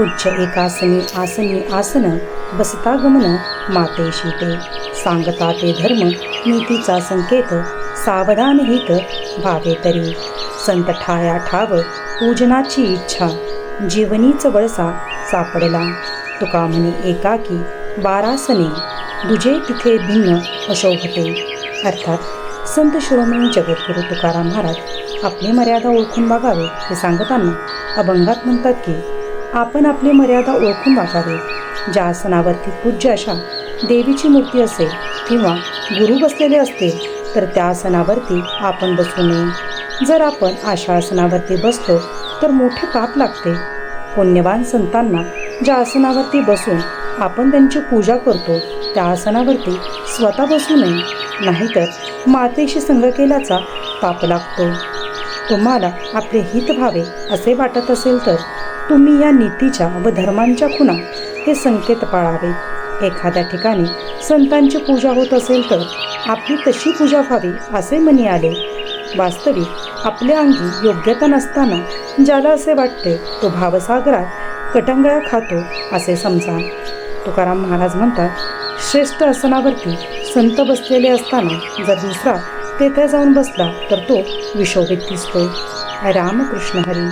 पुच्छ एकासनी आसनी आसन बसता गमन माते शीते. सांगता ते धर्म नीतीचा संकेत सावधान हित भावे तरी. संत ठाया ठाव पूजनाची इच्छा. जीवनीच वळसा सापडला. तुका म्हणे एकाकी बारासने. दुजे तिथे भिन्न अशोभते अर्थात संत शिरोमणी जगद्गुरू तुकाराम महाराज आपली मर्यादा ओळखून बघावे हे सांगताना अभंगात म्हणतात की आपण आपली मर्यादा ओळखून वागावे ज्या आसनावरती पूज्य अशा देवीची मूर्ती असेल किंवा गुरु बसलेले असतील तर त्या आसनावरती आपण बसू नये. जर आपण अशा आसनावरती बसलो तर मोठे पाप लागते. पुण्यवान संतांना ज्या आसनावरती बसून आपण त्यांची पूजा करतो त्या आसनावरती स्वतः बसू नये. नाहीतर मातेशी संग केल्याचा पाप लागतो. तुम्हाला आपले हित व्हावे असे वाटत असेल तर तुम्ही या नीतीच्या व धर्मांच्या खुणा हे संकेत पाळावे. एखाद्या ठिकाणी संतांची पूजा होत असेल तर आपली तशी पूजा व्हावी असे म्हणी आले. वास्तविक आपल्या अंगी योग्यता नसताना ज्याला असे वाटते तो भावसागरात कटंगळा खातो असे समजा. तुकाराम महाराज म्हणतात श्रेष्ठ आसनावरती संत बसलेले असताना जर दुसरा तेथे जाऊन बसला तर तो विशोभित दिसतो रामकृष्ण हरी.